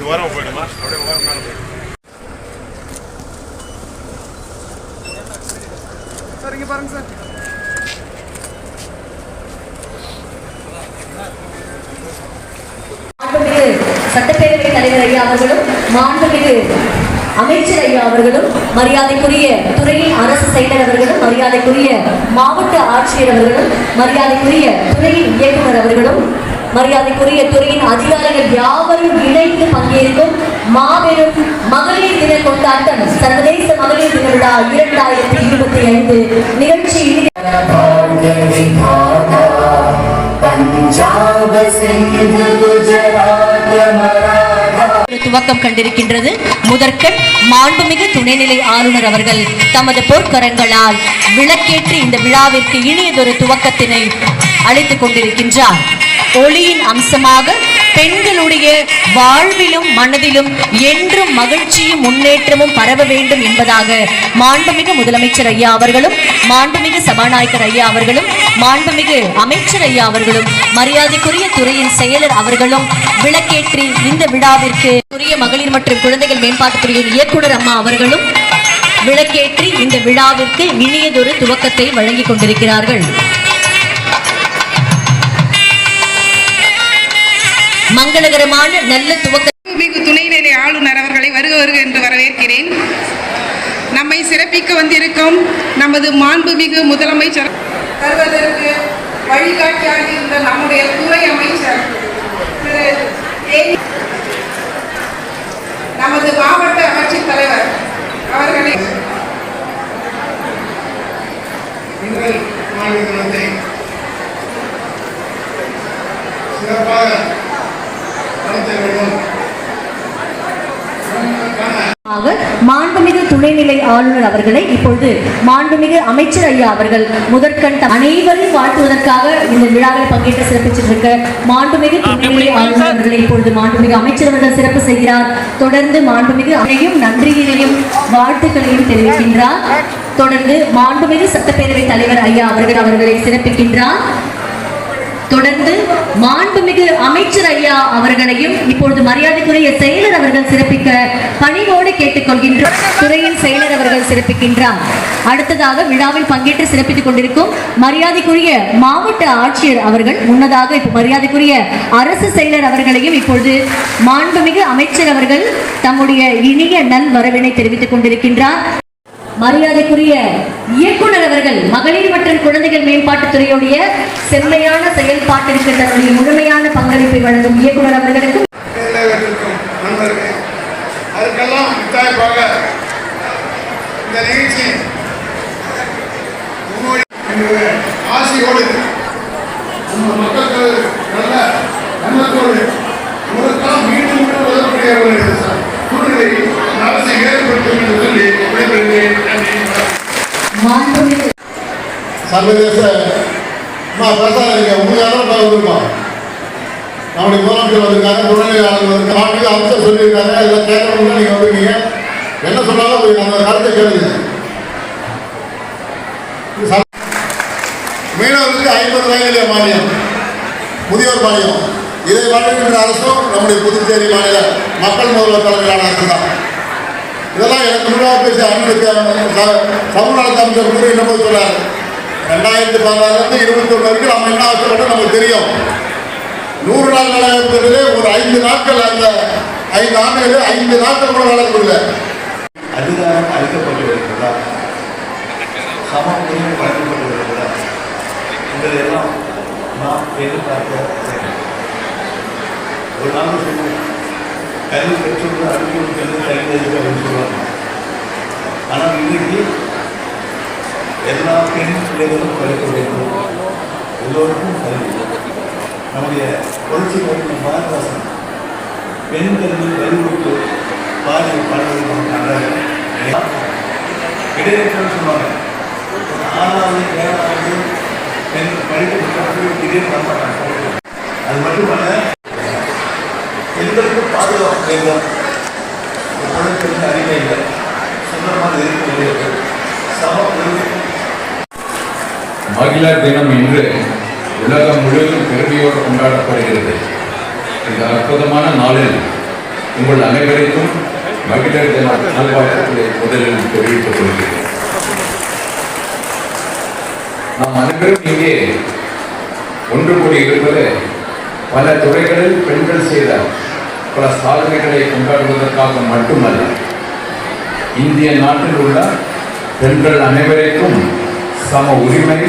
நம்மளுக்கு ஓரம் போயிடுமா? அப்படியே ஓரம் மேலே போயிடும் சார் இங்கே பாருங்க சார். சட்டப்பேரவை தலைவர் ஐயா அவர்களும் மாண்புமிகு அமைச்சர் ஐயா அவர்களும் மரியாதைக்குரிய துறையின் அரசு செயலர் அவர்களும் மரியாதைக்குரிய மாவட்ட ஆட்சியர் அவர்களும் மரியாதைக்குரிய துறையின் இயக்குனர் அவர்களும் மரியாதைக்குரிய துறையின் அதிகாரிகள் யாவரும் இணைந்து பங்கேற்கும் மாபெரும் மகளிர் தின கொண்டாட்டம் சர்வதேச மகளிர் தின விழா இரண்டாயிரத்தி இருபத்தி ஐந்து நிகழ்ச்சி துவக்கம் கண்டிருக்கின்றது. முதற்கண் மாண்புமிகு துணைநிலை ஆளுநர் அவர்கள் தமது போர்க்கரங்களால் விளக்கேற்றி இந்த விழாவிற்கு இனியதொரு துவக்கத்தினை அளித்துக் கொண்டிருக்கின்றார். ஒளியின் அம்சமாக பெண்களுடைய வாழ்விலும் மனதிலும் என்றும் மகிழ்ச்சியும் முன்னேற்றமும் பரவ வேண்டும் என்பதாக மாண்புமிகு முதலமைச்சர் ஐயா அவர்களும் மாண்புமிகு சபாநாயகர் ஐயா அவர்களும் மாண்புமிகு அமைச்சர் ஐயா அவர்களும் மரியாதைக்குரிய துறையின் செயலர் அவர்களும் விளக்கேற்றி இந்த விழாவிற்கு உரிய மகளிர் மற்றும் குழந்தைகள் மேம்பாட்டுத்துறையின் இயக்குனர் அம்மா அவர்களும் விளக்கேற்றி இந்த விழாவிற்கு இனியதொரு துவக்கத்தை வழங்கிக் கொண்டிருக்கிறார்கள். மங்களகரமான நல்ல துவக்க துணைநிலை ஆளுநர் அவர்களை வருக வருக என்று வரவேற்கிறேன் நம்மை சிறப்பிக்க வந்திருக்கும் நமது மாண்புமிகு முதலமைச்சர் தருவதற்கு வழிகாட்டியாக இருந்த நம்முடைய துறை அமைச்சர். நமது மாவட்ட ஆட்சித் தலைவர் அவர்களை சிறப்பாக நடத்த வேண்டும் ஆக மாண்புமிகு துணைநிலை ஆளுநர் அவர்களை இப்பொழுது மாண்புமிகு அமைச்சர் ஐயா அவர்கள் முதற்கண் அனைவரையும் வாழ்த்துவதற்காக இந்த விழாவில் பங்கேற்று சிறப்பிச்சிட்டு இருக்க மாண்புமிகு துணைநிலை ஆளுநர் அவர்களை இப்பொழுது மாண்புமிகு அமைச்சர் அவர்கள் சிறப்பு செய்கிறார். தொடர்ந்து மாண்புமிகு அனையும் நன்றியினையும் வாழ்த்துக்களையும் தெரிவிக்கின்றார். தொடர்ந்து மாண்புமிகு சட்டப்பேரவை தலைவர் ஐயா அவர்கள் அவர்களை சிறப்பிக்கின்றார். தொடர்ந்து மாண்புமிகு அமைச்சர் ஐயா அவர்களையும் இப்பொழுது மரியாதைக்குரிய செயலர் அவர்கள் சிறப்பிக்க பணிவோடு கேட்டுக்கொள்கின்றார் துறையின் செயலர் அவர்கள் சிறப்பிக்கின்றார். அடுத்ததாக விழாவில் பங்கேற்று சிறப்பித்துக் கொண்டிருக்கும் மரியாதைக்குரிய மாவட்ட ஆட்சியர் அவர்கள் முன்னதாக இப்போ மரியாதைக்குரிய அரசு செயலர் அவர்களையும் இப்பொழுது மாண்புமிகு அமைச்சர் அவர்கள் தம்முடைய இனிய நல் வரவினை தெரிவித்துக் கொண்டிருக்கின்றார். மரியாதைக்குரிய இயக்குனர் அவர்கள் மகளிர் மற்றும் குழந்தைகள் மேம்பாட்டுத் துறையுடைய செம்மையான செயல்பாட்டிற்கு தன்னுடைய முழுமையான பங்களிப்பை வழங்கும் இயக்குனர் அவர்களுக்கும் முத்தாய்ப்பாக இந்த நிகழ்ச்சி ஆசையோடு நம்ம மக்களுக்கு நல்ல எண்ணத்தோடு உங்களுக்கெல்லாம் மீண்டும் மீண்டும் உதவக்கூடிய ஒரு சூழ்நிலை அரசு ஏற்படுத்தும் என்று சொல்லி விடைபெறுகிறேன் சர்வதேச அம்மா பேசாதீங்க உங்களுக்கு தான் முதலமைச்சர் வந்திருக்காங்க துணைநிலை ஆளுநர் வந்து மாநில அமைச்சர் சொல்லியிருக்காங்க. இதில் கேட்கணும்னு நீங்கள் வந்திருக்கீங்க என்ன சொன்னாலும் போய் நம்ம கருத்தை கேளுங்க. மீனவர்களுக்கு ஐம்பது வயதிலே மானியம். முதியோர் மானியம். இதை வழங்குகின்ற அரசும் நம்முடைய புதுச்சேரி மாநில மக்கள் முதல்வர் தலைமையிலான அரசு தான் முன்னாடி பேசிய அன்புக்கு சமூகநலத்து அமைச்சர் கூட என்ன போய் சொல்றாரு ரெண்டாயிரத்தி பதினாறுலேருந்து இருபத்தி ஒன்று வரைக்கும் நம்ம என்ன ஆசைப்பட்டோம் நமக்கு தெரியும். நூறு நாள் நலத்திலே ஒரு ஐந்து நாட்கள் அந்த ஐந்து ஆண்டுகளில் ஐந்து நாட்கள் கூட நடக்கவில்லை அதிகாரம் அளிக்கப்பட்டு வருகிறதா சம உரிமை வழங்கப்பட்டு வருகிறதா என்பதையெல்லாம் நாம் எதிர்பார்க்க ஒரு நாள் சொல்லுவோம் கல்வி பெற்றோர்கள் அறிவியல் கல்வி தகுந்ததுக்கு அப்படின்னு சொல்லுவாங்க ஆனால் இன்றைக்கு எல்லா பெண் பிள்ளைகளும் படிக்க வேண்டும். எல்லோருக்கும் கல்வி. நம்முடைய புரட்சி கவிஞர் பாரதாசன் பெண் கல்வி வலியுறுத்து பாதி பாடல்கள் நமக்கு சொன்னாங்க ஆறாவது ஏழாவது பெண் படிக்க இதே பண்ண அது மட்டுமல்ல பெண்களுக்கு பாதுகாப்பு வேண்டும். குழந்தைகளுக்கு அறிவை இல்லை. மகிழர் தினம் இன்று உலகம் முழுவதும் பெருமையோடு கொண்டாடப்படுகிறது. இந்த அற்புதமான நாளில் உங்கள் அனைவருக்கும் மகிழர் தின நல்வாழ்த்துக்களை முதலில் தெரிவித்துக் கொள்கிறேன். நாம் அனைவரும் இங்கே ஒன்று கூடி இருப்பது பல துறைகளில் பெண்கள் செய்த பல சாதனைகளை கொண்டாடுவதற்காக மட்டுமல்ல இந்திய நாட்டில் உள்ள பெண்கள் அனைவருக்கும் சம உரிமை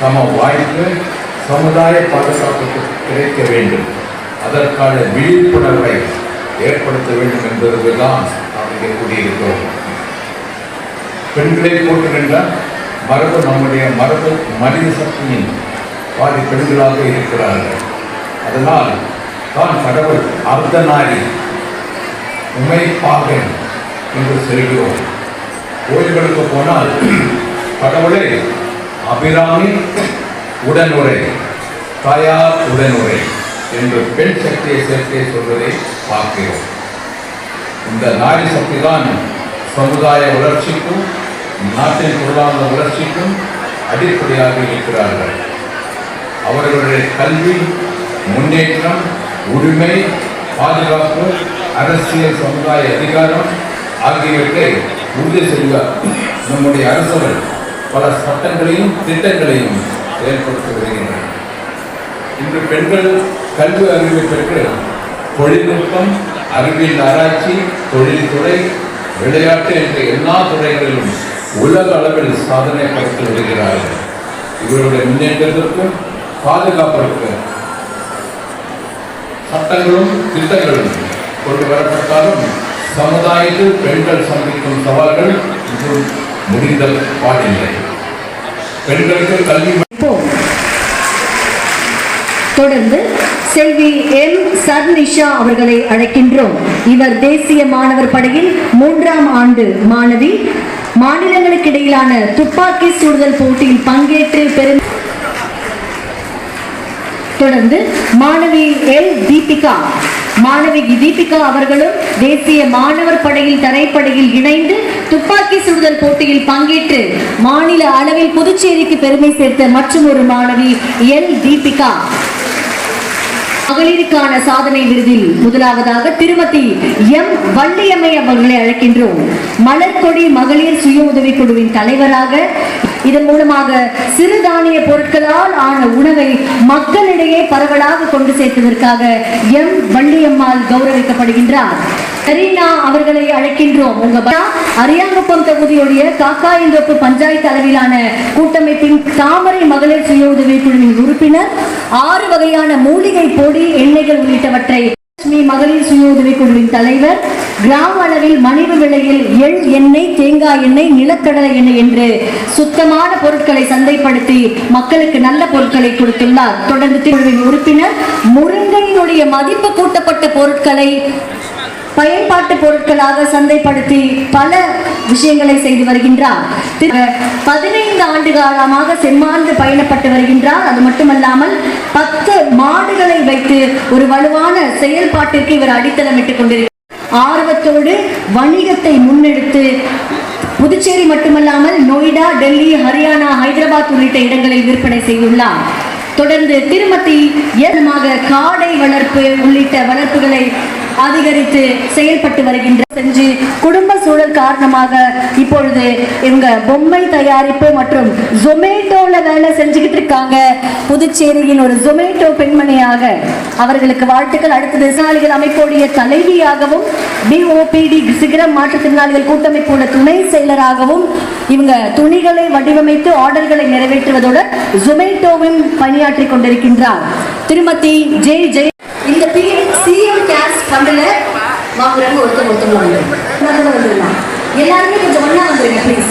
சம வாய்ப்பு சமுதாய பாதுகாப்பு கிடைக்க வேண்டும். அதற்கான விழிப்புணர்வை ஏற்படுத்த வேண்டும் என்பதுதான் நாம் இங்கே கூடியிருக்கிறோம் பெண்களை போட்டுகின்ற மரபு நம்முடைய மரபு மனித சக்தியின் பாதி பெண்களாக இருக்கிறார்கள். அதனால் தான் கடவுள் அர்த்தநாரி உமைப்பாகன் என்று செல்கிறோம். கோயில்களுக்கு போனால் கடவுளை அபிராமி உடனுரை தாயார் உடனுரை என்று பெண் சக்தியை சேர்த்தே சொல்வதை பார்க்கிறோம். இந்த நாரி சக்தி தான் சமுதாய வளர்ச்சிக்கும் நாட்டின் பொருளாதார வளர்ச்சிக்கும் அடிப்படையாக இருக்கிறார்கள். அவர்களுடைய கல்வி முன்னேற்றம் உரிமை பாதுகாப்பு அரசியல் சமுதாய அதிகாரம் ஆகியவற்றை உறுதி செய்ய நம்முடைய அரசுகள் பல சட்டங்களையும் திட்டங்களையும் செயல்படுத்தி வருகின்றன. இன்று பெண்கள் கல்வி அறிவை பெற்று தொழில்நுட்பம் அறிவியல் ஆராய்ச்சி தொழில்துறை விளையாட்டு என்ற எல்லா துறைகளிலும் உலக அளவில் சாதனை படைத்து வருகிறார்கள். இவருடைய முன்னேற்றத்திற்கும் பாதுகாப்பிற்கு சட்டங்களும் திட்டங்களும் கொண்டு வரப்பட்டாலும் சமுதாயத்தில் பெண்கள் சந்திக்கும் சவால்கள் முடிந்த பாடில்லை. பெண்களுக்கு கல்வி தொடர்ந்து செல்வி எம் சர்னிஷா அவர்களை அழைக்கின்றோம். இவர் தேசிய மாணவர் படையில் மூன்றாம் ஆண்டு மாணவி. மாநிலங்களுக்கு இடையிலான துப்பாக்கி சுடுதல் போட்டியில் பங்கேற்று பெரும் தொடர்ந்து மாணவி எல் தீபிகா. மாணவி தீபிகா அவர்களும் தேசிய மாணவர் படையில் தரைப்படையில் இணைந்து துப்பாக்கி சுடுதல் போட்டியில் பங்கேற்று மாநில அளவில் புதுச்சேரிக்கு பெருமை சேர்த்த மற்றும் ஒரு மாணவி எல் தீபிகா. மகளிருக்கான சாதனை விருதில் முதலாவதாக திருமதி எம் வள்ளியம்மை அவர்களை அழைக்கின்றோம். மலர்கொடி மகளிர் சுய உதவி குழுவின் தலைவராக இதன் மூலமாக சிறுதானிய பொருட்களால் ஆன உணவை மக்களிடையே பரவலாக கொண்டு சேர்த்ததற்காக எம் வள்ளியம்மாள் கௌரவிக்கப்படுகின்றார். கரீனா அவர்களை அழைக்கின்றோம். உங்க அரியாங்குப்பம் தொகுதியுடைய காக்காயந்தோப்பு பஞ்சாயத்து அளவிலான கூட்டமைப்பின் தாமரை மகளிர் சுய உதவி குழுவின் உறுப்பினர் ஆறு வகையான மூலிகை பொடி எண்ணெய்கள் உள்ளிட்டவற்றை லட்சுமி மகளிர் சுய உதவி குழுவின் தலைவர் கிராம அளவில் மலிவு விலையில் எள் எண்ணெய் தேங்காய் எண்ணெய் நிலக்கடலை எண்ணெய் என்று சுத்தமான பொருட்களை சந்தைப்படுத்தி மக்களுக்கு நல்ல பொருட்களை கொடுத்துள்ளார். தொடர்ந்து குழுவின் உறுப்பினர் முருங்கையினுடைய மதிப்பு கூட்டப்பட்ட பொருட்களை பயன்பாட்டு பொருட்களாக சந்தைப்படுத்தி பல விஷயங்களை செய்து வருகின்றார். பதினைந்து ஆண்டு காலமாக செம்மாந்து பயணப்பட்டு வருகின்றார். அது மட்டுமல்லாமல் பத்து மாடுகளை வைத்து ஒரு வலுவான செயல்பாட்டிற்கு இவர் அடித்தளமிட்டுக் கொண்டிருக்கிறார். ஆர்வத்தோடு வணிகத்தை முன்னெடுத்து புதுச்சேரி மட்டுமல்லாமல் நொய்டா டெல்லி ஹரியானா ஹைதராபாத் உள்ளிட்ட இடங்களில் விற்பனை செய்துள்ளார். தொடர்ந்து திருமதி ஏகமாக காடை வளர்ப்பு உள்ளிட்ட வளர்ப்புகளை அதிகரித்து செயல்பட்டு வருகின்ற செஞ்சு குடும்ப சூழல் காரணமாக இப்பொழுது இவங்க பொம்மை தயாரிப்பு மற்றும் ஜொமேட்டோல வேலை செஞ்சுக்கிட்டு இருக்காங்க. புதுச்சேரியின் ஒரு ஜொமேட்டோ பெண்மணியாக அவர்களுக்கு வாழ்த்துக்கள். அடுத்தது விவசாயிகள் அமைப்புடைய தலைவியாகவும் டிஓபிடி சிகரம் மாற்றுத்திறனாளிகள் கூட்டமைப்போட துணை செயலராகவும் இவங்க துணிகளை வடிவமைத்து ஆர்டர்களை நிறைவேற்றுவதோடு ஜொமேட்டோவும் பணியாற்றி கொண்டிருக்கின்றார். திருமதி ஜெய் ஜெய் இந்த பி கேஸ் வாங்குறாங்க வாங்குறவங்க ஒருத்தர் ஒருத்தவங்க வந்துருங்க வந்துடலாம். எல்லாருமே கொஞ்சம் ஒன்றா வந்துருங்க ப்ளீஸ்